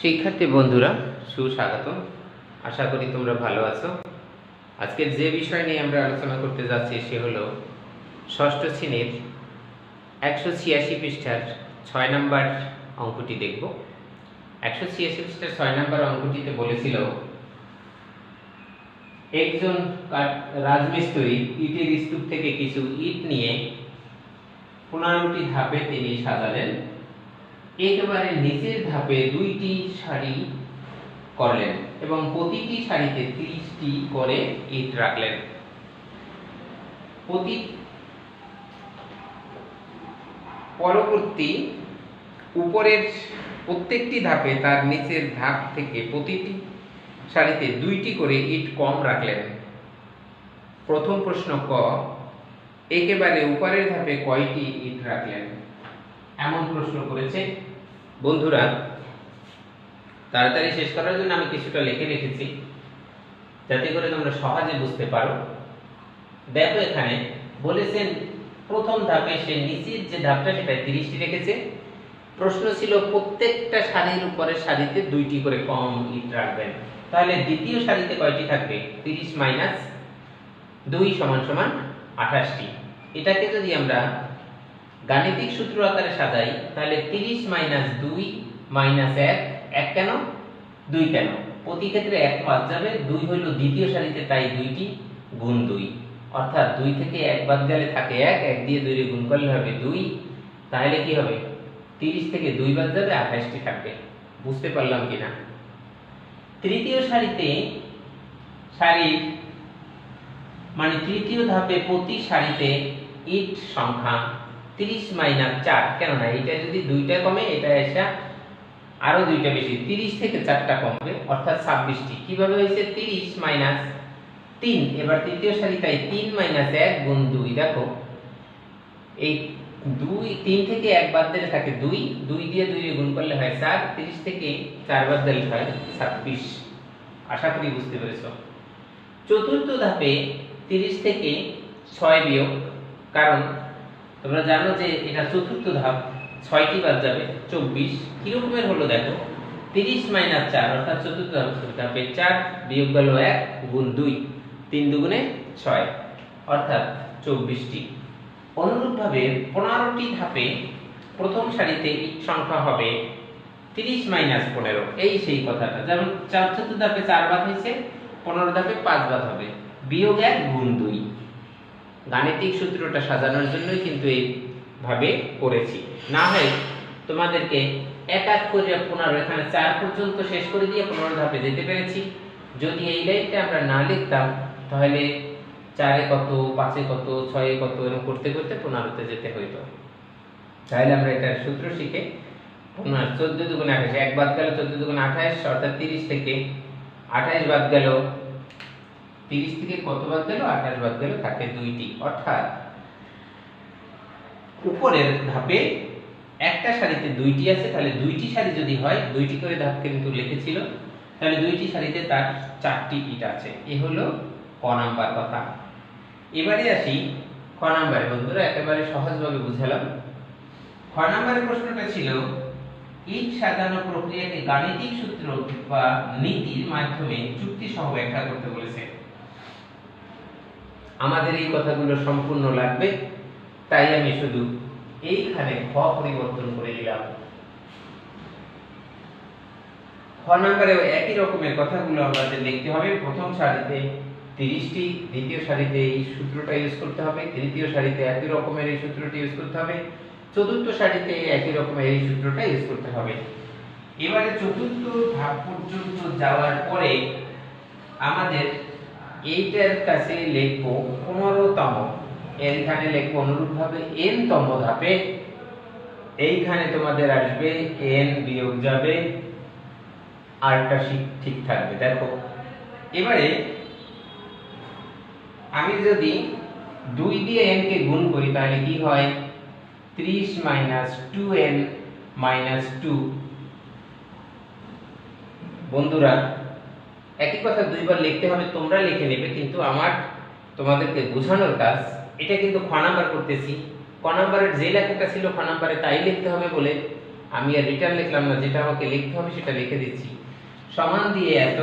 শিক্ষার্থী বন্ধুরা সুস্বাগত আশা করি তোমরা ভালো আছো। আজকের যে বিষয় নিয়ে আমরা আলোচনা করতে যাচ্ছি সে হলো ষষ্ঠ শ্রেণির একশো ছিয়াশি পৃষ্ঠার ছয় নাম্বার অঙ্কটি দেখব। একশো ছিয়াশি পৃষ্ঠার ছয় নাম্বার অঙ্কটিতে বলেছিল, একজন রাজমিস্ত্রি ইটের স্তূপ থেকে কিছু ইট নিয়ে পনেরোটি ধাপে তিনি সাজালেন। একেবারে নিচের ধাপে দুইটি সারি করলেন এবং প্রতিটি সারিতে তিরিশটি করে ইট রাখলেন। প্রতি পরবর্তী উপরের প্রত্যেকটি ধাপে তার নিচের ধাপ থেকে প্রতিটি সারিতে দুইটি করে ইট কম রাখলেন। প্রথম প্রশ্ন ক, একেবারে উপরের ধাপে কয়টি ইট রাখলেন? এমন প্রশ্ন করেছে বন্ধুরা, তাড়াতাড়ি শেষ করার জন্য আমি কিছুটা লিখে রেখেছি, যাতে করে তোমরা সহজে বুঝতে পারো। দেখো এখানে, বলেছেন, প্রথম ধাপে সে নিচের যে ধাপটা সেটা তিরিশটি রেখেছে। প্রশ্ন ছিল, প্রত্যেকটা শাড়ির উপরে শাড়িতে দুইটি করে কম ইট রাখবেন। তাহলে দ্বিতীয় শাড়িতে কয়টি থাকবে? তিরিশ মাইনাস দুই সমান সমান আঠাশটি। এটাকে যদি আমরা গাণিতিক সূত্র আকারে সাজাই, তাহলে তিরিশ মাইনাস দুই মাইনাস এক এক কেন? দুই কেন? প্রতি ক্ষেত্রে এক বাদ যাবে, দুই হইল দ্বিতীয় সারিতে তাই দুইটি গুণ দুই। অর্থাৎ দুই থেকে এক বাদ গেলে থাকে এক এক দিয়ে দুই গুণ করলে হবে দুই। তাহলে কি হবে? তিরিশ থেকে দুই বাদ যাবে, আঠাশটি থাকবে। বুঝতে পারলাম কিনা? তৃতীয় সারিতে সারির মানে তৃতীয় ধাপে প্রতি সারিতে ইট সংখ্যা তিরিশ মাইনাস চার কেননা এটা যদি দুইটা কমে, এটা এসে আরও দুইটা বেশি। তিরিশ থেকে চারটা কমবে, অর্থাৎ ছাব্বিশটি। কীভাবে হয়েছে? তিরিশ মাইনাস তিন। এবার তৃতীয় সারি, তাই তিন মাইনাস এক গুণ দুই। দেখো, এই দুই, তিন থেকে এক বাদ দিলে থাকে দুই। দুই দিয়ে দুই গুণ করলে হয় চার। তিরিশ থেকে চার বাদ দিলে হয় ছাব্বিশ। আশা করি বুঝতে পেরেছ। চতুর্থ ধাপে তিরিশ থেকে ছয় বিয়োগ, কারণ তোমরা জানো যে এটা চতুর্থ ধাপ, ছয়টি বাদ যাবে, চব্বিশ। কিরকমের হলো দেখো? তিরিশ মাইনাস চার, অর্থাৎ চতুর্থ ধাপ- চার বিয়োগ গেল এক গুণ দুই, তিন দুগুণে ছয়, অর্থাৎ চব্বিশটি। অনুরূপভাবে পনেরোটি ধাপে প্রথম সারিতে সংখ্যা হবে তিরিশ মাইনাস পনেরো। এই সেই কথাটা। যেমন চার চতুর্থ ধাপে চার বাদ হয়েছে, পনেরো ধাপে পাঁচ বাদ হবে। বিয়োগ এক গুণ দুই। গাণিতিক সূত্রটা সাজানোর জন্যই কিন্তু এইভাবে করেছি। না হয় তোমাদেরকে এক এক করে পনেরো, এখানে চার পর্যন্ত শেষ করে দিয়ে পনেরো ধাপে যেতে পেরেছি। যদি এই লাইনটা আমরা না লিখতাম, তাহলে চারে কত, পাঁচে কত, ছয়ে কত, এরকম করতে করতে পনেরোতে যেতে হইতো। তাহলে আমরা এটা সূত্র শিখে পনেরো, চোদ্দ দুগুণে আঠাশ, এক বাদ গেল চোদ্দ দুগুণে আঠাশ, অর্থাৎ তিরিশ থেকে আঠাশ বাদ গেল তিরিশ থেকে কত বাদ গেল আঠাশ বাদ গেল থাকে দুইটি। অর্থাৎ উপরের ধাপে একটা সারিতে দুইটি আছে, তাহলে দুইটি সারি যদি হয়, দুইটি করে ধাপ কিন্তু লিখেছিল, তাহলে দুইটি সারিতে তার চারটি ইট আছে। এ হলো ক নাম্বার কথা। এবারে আসি খ নাম্বারে। বন্ধুরা, একেবারে সহজভাবে বুঝালাম। খ নাম্বারের প্রশ্নটা ছিল, ইট সাজানো প্রক্রিয়াকে গাণিতিক সূত্র বা নীতির মাধ্যমে যুক্তি সহ ব্যাখ্যা করতে বলেছে। আমাদের এই কথাগুলো সম্পূর্ণ লাগবে। তাই আমি শুধু এইখানে খ পরিবর্তন করে দিলাম খ নাম্বারে একই রকমের কথাগুলো আমাদের লিখতে হবে। প্রথম সারিতে তিরিশটি, দ্বিতীয় সারিতে এই সূত্রটা ইউজ করতে হবে। তৃতীয় সারিতে একই রকমের এই সূত্রটি ইউজ করতে হবে। চতুর্থ সারিতে একই রকমের এই সূত্রটা ইউজ করতে হবে। এবারে চতুর্থ ধাপ পর্যন্ত যাওয়ার পরে আমাদের এইটার কাছে লিখব পনেরোতম। এইখানে লিখব অনুরূপভাবে এন তম ধাপে। এইখানে তোমাদের আসবে এন বিয়োগ যাবে, আরটা ঠিক- থাকবে, দেখো। এবারে আমি যদি দুই দিয়ে এন কে গুণ করি, তাহলে কি হয়? ত্রিশ minus two N minus two. বন্ধুরা একই কথা দুইবার লিখতে হবে, তোমরা লিখে নেবে, কিন্তু আমার তোমাদেরকে বোঝানোর কাজ, এটা কিন্তু খ নাম্বার করতেছি। ক নাম্বারের যে লেখাটা ছিল খ নাম্বারে তাই লিখতে হবে বলে আমি আর রিটার্ন লিখলাম না, যেটা আমাকে লিখতে হবে সেটা লিখে দিচ্ছি। সমান দিয়ে এত।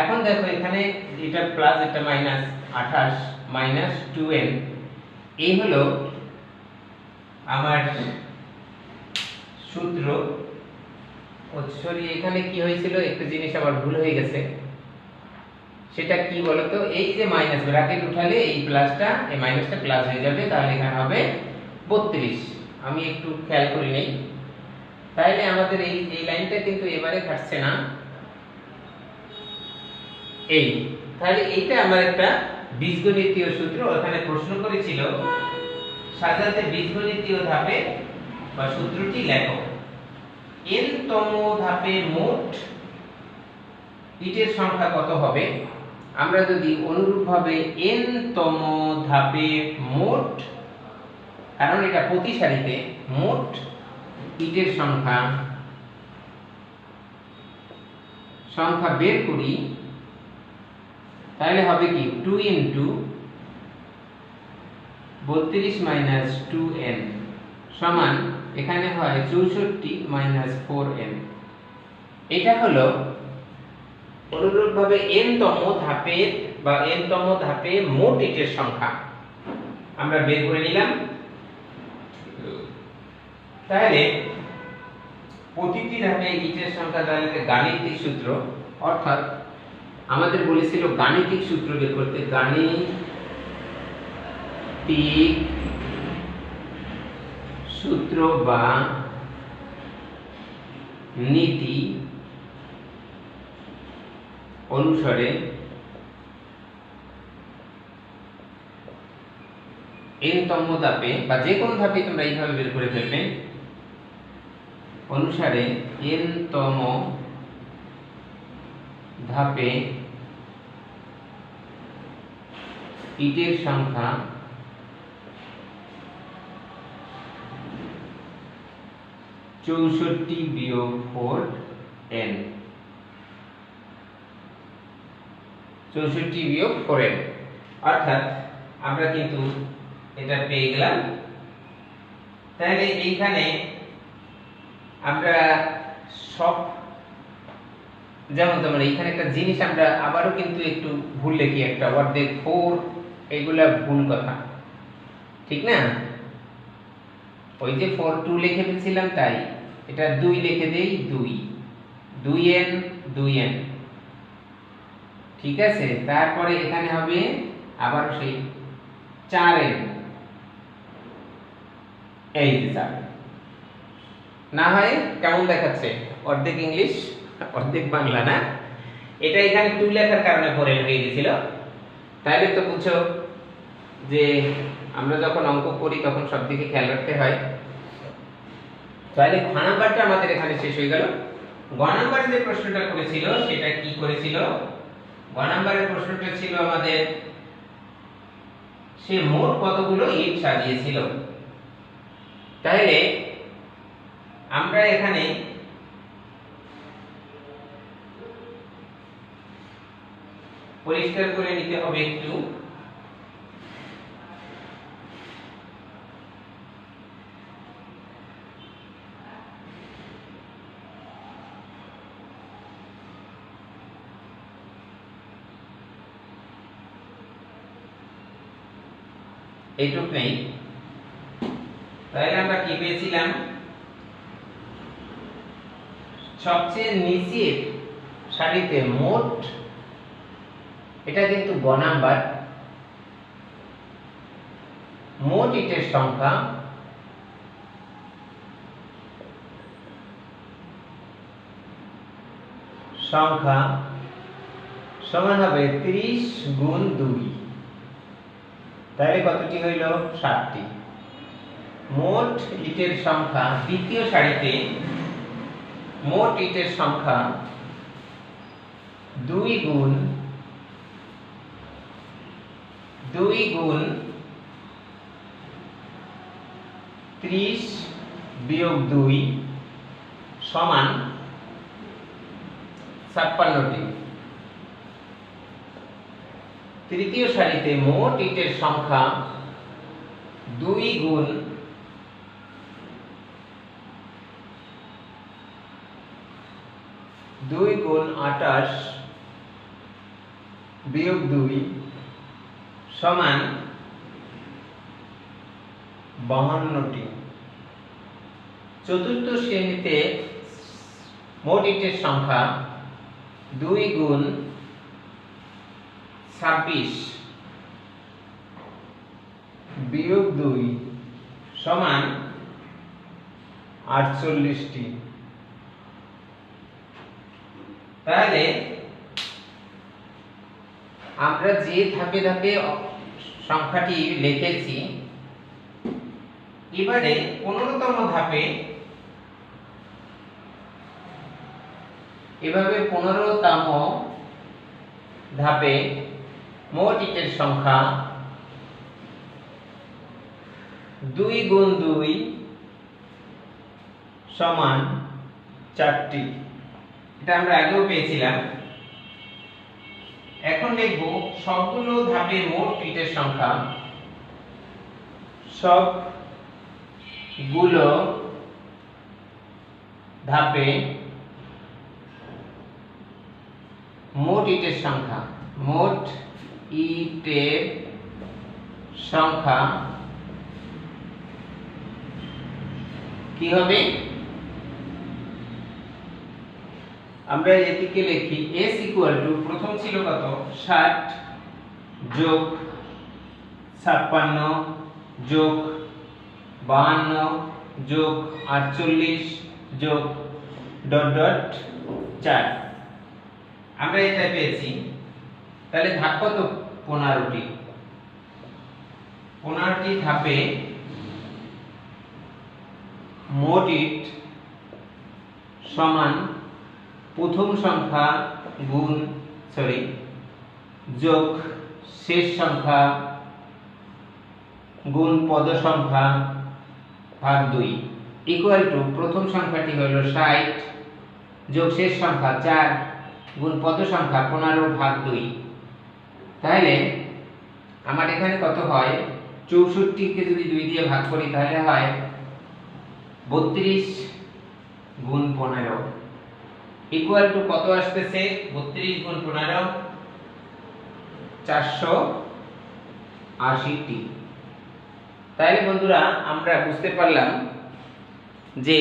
এখন দেখো এখানে এটা প্লাস এটা মাইনাস আঠাশ মাইনাস টু এন এই হলো আমার সূত্র। সরি, এখানে কি হয়েছিল? একটা জিনিস আমার ভুল হয়ে গেছে। সেটা কি বলতো? এই যে মাইনাস ব্র্যাকেট উঠালে এই প্লাসটা এই মাইনাসটা প্লাস হয়ে যাবে। তাহলে এখানে হবে বত্রিশ। আমি একটু খেয়াল করি নেই। তাহলে আমাদের এই এই লাইনটা কিন্তু এবারে কাটছে না। এই। তাহলে এইটা আমার একটা বীজগণিতীয় সূত্র। ওখানে প্রশ্ন করেছিল, সাজাতে বীজগণিতীয় ধাপে বা সূত্রটি লেখো। N তম ধাপে মোট ইটের সংখ্যা কত হবে? আমরা যদি অনুরূপভাবে n তম ধাপে মোট, কারণ এটা প্রতি সারিতে মোট ইটের সংখ্যা সংখ্যা বের করি, তাহলে হবে কি? টু ইন্টু বত্রিশ মাইনাস টু এন সমান এখানে হয় চৌষট্টি মাইনাস ফোর এন এটা হলো অনুরূপভাবে এন তম ধাপের বা এন তম ধাপে মোট ইটের সংখ্যা। আমরা বের করে নিলাম। তাহলে প্রতিটি ধাপে ইটের সংখ্যা তাহলে গাণিতিক সূত্র, অর্থাৎ আমাদের বলেছিল গাণিতিক সূত্র বের করতে, গাণিতিক সূত্র বা নীতি অনুসারে এন তম ধাপে বা যে কোনো ধাপে তোমরা এইভাবে বের করে ফেলবে। অনুসারে এন তম ধাপে ইটের সংখ্যা চৌষট্টি বিয়োগ ফোর এন চৌষট্টি বিয়োগ ফোর এন অর্থাৎ আমরা কিন্তু এটা পেয়ে গেলাম। তাহলে এইখানে আমরা সব যেমন তোমার এইখানে একটা জিনিস আমরা আবারও কিন্তু একটু ভুল লিখি, একটা অর্ধেক ফোর এগুলা ভুল কথা। ঠিক না? ওই যে ফোর টু লিখে ফেলছিলাম তাই। এটা দুই লিখে দেই দুই। দুই এন দুই এন। ঠিক আছে? তারপরে এখানে হবে আবার সেই চার এন। এই চার। না হয় কেমন দেখাচ্ছে? অর্ধেক ইংলিশ, অর্ধেক বাংলা, না? এটা এখানে টু লেখার কারণে পরে হয়ে গেছিল। তাহলে তো বুঝছ যে আমরা যখন অঙ্ক করি তখন সব দিকে খেয়াল রাখতে হয়। তাহলে ঘ নাম্বারটা আমাদের এখানে শেষ হয়ে গেল। গ নাম্বার যে প্রশ্নটা করেছিল, সেটা কি করেছিল? গ নাম্বারের প্রশ্নটা ছিল আমাদের, সে মোট কতগুলো ইট সাজিয়েছিল? তাহলে আমরা এখানে পরিষ্কার করে নিতে হবে একটু। এইটুক নেই তাহলে আমরা কি পেয়েছিলাম? সবচেয়ে নিচের সারিতে মোট, এটা কিন্তু গ নাম্বার, মোট ইটের সংখ্যা সংখ্যা সমান হবে 30 গুণ 2 তাহলে কতটি হইল? সাতটি। মোট ইটের সংখ্যা, দ্বিতীয় সারিতে মোট ইটের সংখ্যা দুই গুণ দুই গুণ ত্রিশ বিয়োগ দুই সমান ছাপ্পান্নটি। তৃতীয় সারিতে মোট ইটের সংখ্যা দুই গুণ দুই গুণ আটাশ বিয়োগ দুই সমান বাহান্নটি। চতুর্থ শ্রেণীতে মোট ইটের সংখ্যা দুই গুণ ছাব্বিশ বিয়োগ দুই সমান আটচল্লিশটি। তাহলে আমরা যে ধাপে ধাপে সংখ্যাটি লিখেছি, এবারে পনেরোতম ধাপে এভাবে পনেরোতম ধাপে মোট ইটের সংখ্যা দুই গুণ দুই সমান চারটি। এটা আমরা আগেও পেয়েছিলাম। এখন দেখব সবগুলো ধাপে মোট ইটের সংখ্যা। সবগুলো ধাপে মোট ইটের সংখ্যা। মোট ইটের সংখ্যা কি হবে? আমরা এটিকে লিখি s ইকুয়াল টু প্রথম ছিল কত? 60 যোগ 56 যোগ 52 যোগ 48 যোগ ডট ডট 4 আমরা এটা পেয়েছি তাহলে ধাপ কত? 15টি 15টি ধাপে মোট ইট সমান প্রথম সংখ্যা গুণ সরি যোগ শেষ সংখ্যা গুণ পদ সংখ্যা ভাগ দুই। ইকুয়াল টু প্রথম সংখ্যাটি হল ষাট, যোগ শেষ সংখ্যা চার, গুণ পদ সংখ্যা পনেরো ভাগ দুই। তাহলে আমার এখানে কত হয়? চৌষট্টিকে যদি দুই দিয়ে ভাগ করি, তাহলে হয় বত্রিশ গুণ পনেরো। ইকুয়াল টু কত আসতেছে? বত্রিশ গুণ পনেরো, চারশো আশিটি। তাইলে বন্ধুরা, আমরা বুঝতে পারলাম যে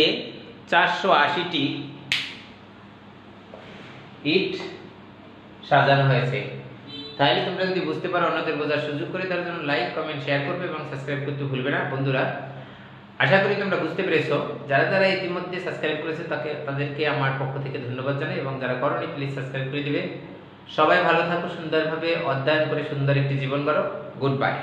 চারশো আশিটি ইট সাজানো হয়েছে। তাহলে তোমরা যদি বুঝতে পারো অন্যদের বোঝার সুযোগ করে তার জন্য লাইক কমেন্ট শেয়ার করবে এবং সাবস্ক্রাইব করতে ভুলবে না। বন্ধুরা, আশা করি তোমরা বুঝতে পেরেছ। যারা যারা ইতিমধ্যে সাবস্ক্রাইব করেছে, তাকে তাদেরকে আমার পক্ষ থেকে ধন্যবাদ জানাই এবং যারা করনি প্লিজ সাবস্ক্রাইব করে দিবে। সবাই ভালো থাকো, সুন্দরভাবে অধ্যয়ন করে সুন্দর একটি জীবন করো গুড। বাই